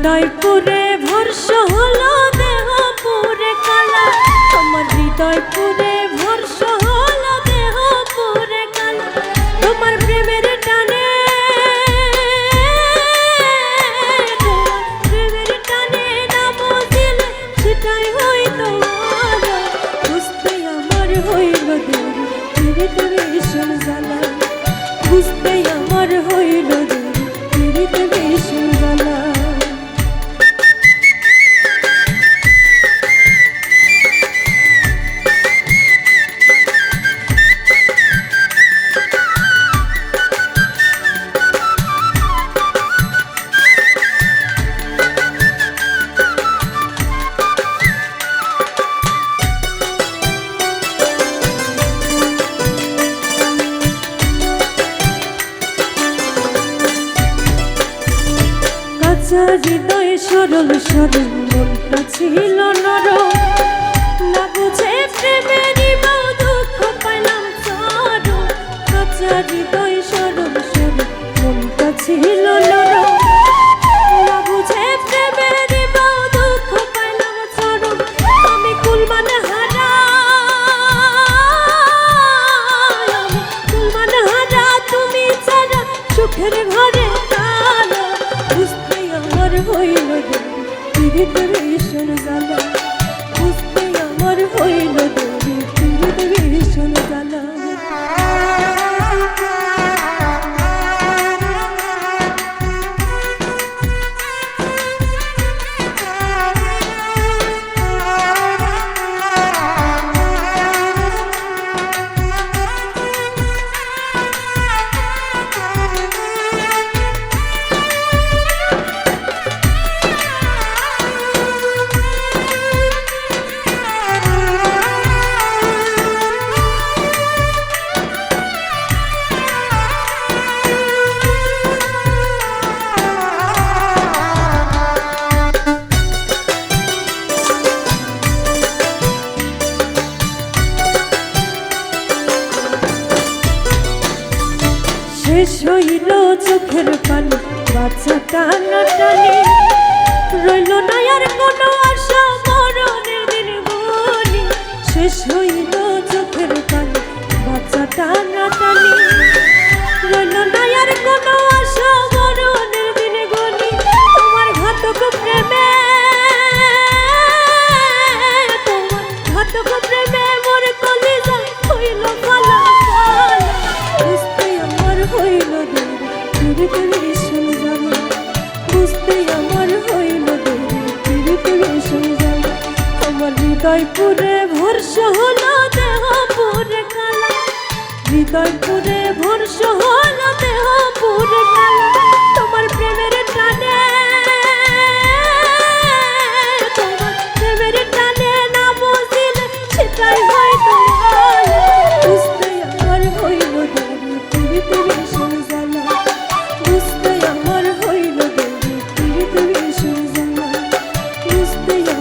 হৃদয় পুরে ভর্ষ হলো দেহ পুরে কালা। আমার হৃদয় পুরে দেহ কালা। তোমার তোমার বুঝতে আমার হইল দেরি। কাঁচা হৃদয় সরল সরল, মনটা ছিল নরম। না বুঝে প্রেমেরই বাউ দুঃখ পাইলাম চরম। কাঁচা হৃদয় সরল সরল, মনটা ছিল নরম। শেষ হইল চোখের পানি বাচ্চা টানা টানি। রইল না আর কোনো আশা মরণের দিন বলি শেষ হইল চোখের পানি বাচ্চা টানা টানি। ফিরিতে ভীষণ জ্বালা বুঝতে আমার হইল দেরি। ফিরিতে ভীষণ জ্বালা আমার হৃদয় পুরে ভর্ষ হলো কালা। হৃদয় পুরে ভর্ষ হলো কালা। yeah.